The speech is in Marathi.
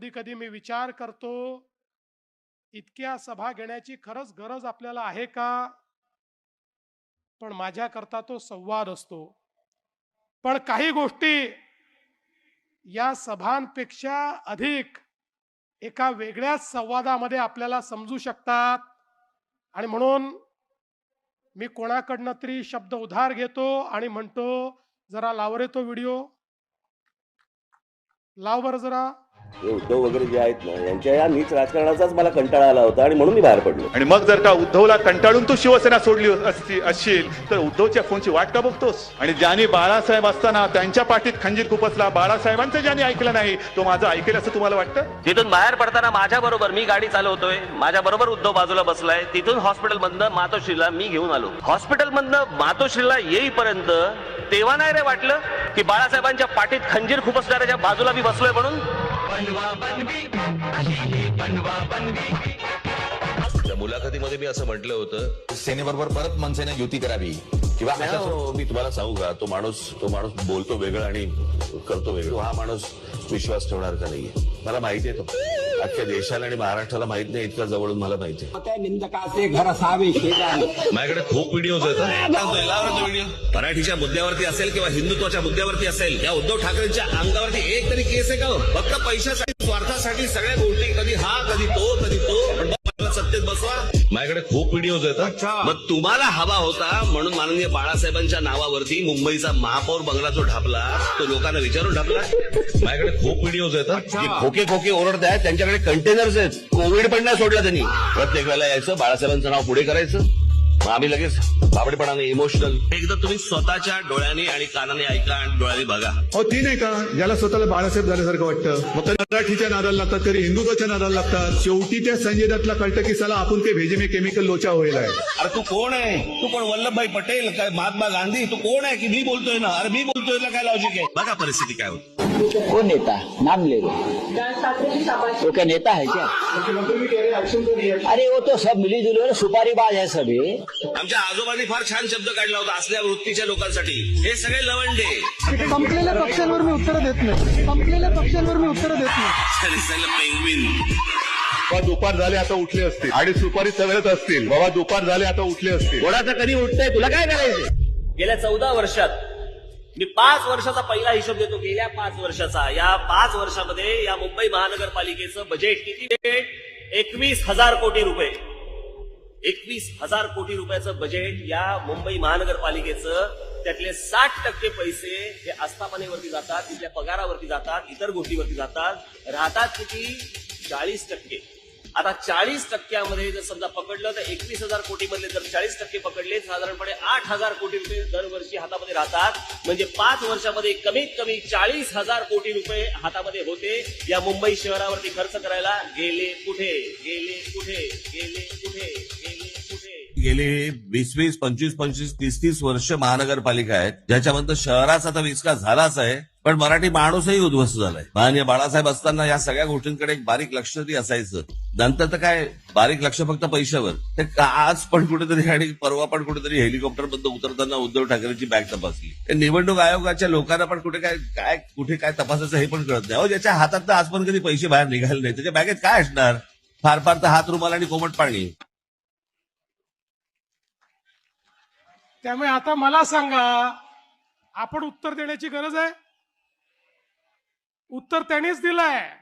कधी कधी मी विचार करतो इतक्या सभा घेण्याची खरंच गरज आपल्याला आहे का? पण माझ्याकरता तो संवाद असतो. पण काही गोष्टी या सभांपेक्षा अधिक एका वेगळ्याच संवादामध्ये आपल्याला समजू शकतात. आणि म्हणून मी कोणाकडनं तरी शब्द उधार घेतो आणि म्हणतो जरा लाव रे तो व्हिडिओ. लाव बरं जरा. उद्धव वगैरे जे आहेत ना यांच्या या नीच राजकारणाचाच मला कंटाळा आला होता आणि म्हणून मी बाहेर पडलो. आणि मग जर का उद्धवला कंटाळून तू शिवसेना सोडली असती असशील तर उद्धवच्या फोनची वाट का बघतोस? आणि ज्यांनी बाळासाहेब असताना त्यांच्या पाठीत खंजीर खुपसला बाळासाहेबांचं ज्यांनी ऐकलं नाही तो माझं ऐकेल असं तुम्हाला वाटतं? तिथून बाहेर पडताना माझ्या बरोबर मी गाडी चालवतोय माझ्या बरोबर उद्धव बाजूला बसलाय तिथून हॉस्पिटल मधनं मातोश्रीला मी घेऊन आलो. हॉस्पिटल मधनं मातोश्रीला येईपर्यंत तेव्हा नाही रे वाटलं की बाळासाहेबांच्या पाठीत खंजीर खुपसणाऱ्याच्या बाजूला मी बसलोय म्हणून? त्या मुलाखतीमध्ये मी असं म्हटलं होतं सेनेबरोबर परत मनसेने युती करावी. किंवा अशा हो, मी तुम्हाला सांगू का? तो माणूस तो माणूस बोलतो वेगळं आणि करतो वेगळं. तो हा माणूस विश्वास ठेवणार का नाहीये. मला माहिती आहे तो. अख्ख्या देशाला आणि महाराष्ट्राला माहीत नाही इतका जवळून मला माहिती आहे. निंदकाचे घर असावे शेजारी. माझ्याकडे खूप व्हिडिओज आहेत व्हिडिओ मराठीच्या मुद्द्यावरती असेल किंवा हिंदुत्वाच्या मुद्द्यावरती असेल या उद्धव ठाकरेंच्या अंगावरती एक तरी केस आहे का हो? फक्त पैशासाठी स्वार्थासाठी सगळ्या गोष्टी कधी हा कधी तो कधी तो. सत्तेत बसवा. माझ्याकडे खूप व्हिडिओज आहेत मग तुम्हाला हवा होता म्हणून माननीय बाळासाहेबांच्या नावावरती मुंबईचा महापौर बंगला जो ढापला तो लोकांना विचारून ढापला. माझ्याकडे खूप व्हिडिओज आहेत जे खोके खोके ओरडत आहेत त्यांच्याकडे कंटेनर्स आहेत. कोविड पण नाही सोडला त्यांनी. प्रत्येक वेळेला यायचं बाळासाहेबांचं नाव पुढे करायचं. मग आम्ही लगेच बाबडेपणाने इमोशनल एकदा तुम्ही स्वतःच्या डोळ्याने आणि कानाने ऐका आणि डोळ्याने बघा. अहो ती नाही का? ज्याला स्वतःला बाळासाहेब झाल्यासारखं वाटतं. मग कधी मराठीच्या नादाला लागतात कधी हिंदुत्वाच्या नादाला लागतात. शेवटी त्या संजय दत्तला कळतं की साला आपण ते भेजे में केमिकल लोचा होईल आहे. अरे तू कोण आहे? तू कोण? वल्लभभाई पटेल काय महात्मा गांधी? तू कोण आहे की मी बोलतोय ना? अरे मी बोलतोय ना काय लॉजिक आहे? बघा परिस्थिती काय होती. वो नेता? नाम ले लो वो क्या नेता है क्या? अरे वो तो सब मिली जुली सुपारी बाज है सभी. आमच्या आजोबांनी फार छान शब्द काढला होता असल्या वृत्तीच्या लोकांसाठी. हे सगळे लवंडे. संपलेल्या पक्षांवर मी उत्तर देत नाही. संपलेल्या पक्षांवर मी उत्तर देत नाही. पेंगविन बाबा दुपार झाले आता उठले असतील. आणि सुपारी चढत असतील. बाबा दुपार झाले आता उठले असतील. कोणाचं कधी उठतंय? तुला काय करायचंय? गेल्या चौदा वर्षात मी पाच वर्षाचा पहिला हिशोब देतो गेल्या पाच वर्षाचा. या पाच वर्षामध्ये या मुंबई महानगरपालिकेचं बजेट किती एकवीस हजार कोटी रुपये. एकवीस हजार कोटी रुपयाचं बजेट या मुंबई महानगरपालिकेचं. त्यातले साठ टक्के पैसे हे आस्थापनेवरती जातात तिथल्या पगारावरती जातात इतर गोष्टीवरती जातात. राहतात किती? चाळीस टक्के. आता चाळीस टक्क्यामध्ये जर समजा पकडलं तर एकवीस हजार कोटी मधले जर चाळीस टक्के पकडले साधारणपणे आठ हजार कोटी रुपये दरवर्षी हातामध्ये राहतात. म्हणजे पाच वर्षामध्ये कमीत कमी चाळीस हजार कोटी रुपये हातामध्ये होते या मुंबई शहरावरती खर्च करायला. गेले कुठे? गेले कुठे? गेले कुठे? गेले कुठे? गेले वीस वीस पंचवीस पंचवीस तीस तीस वर्ष महानगरपालिका आहेत. ज्याच्यामध्ये शहराचा तर विकास झालाच आहे पण मराठी माणूसही उद्ध्वस्त झालाय. माननीय बाळासाहेब असताना या सगळ्या गोष्टींकडे एक बारीक लक्ष तरी असायचं. नंतर तर काय बारीक लक्ष फक्त पैशावर. ते का- आज पण कुठेतरी आणि परवा पण कुठेतरी हेलिकॉप्टरबद्दल उतरताना उद्धव ठाकरेंची बॅग तपासली. निवडणूक आयोगाच्या लोकांना पण कुठे काय काय कुठे काय तपासायचं हे पण कळत नाही. हो ज्याच्या हातात तर आज पण कधी पैसे बाहेर निघाले नाही. त्याच्या बॅगेत काय असणार? फार फार तर हात रुमाल आणि कोमट पाणी. त्यामुळे आता मला सांगा आपण उत्तर देण्याची गरज आहे? उत्तर त्यानेच दिलंय.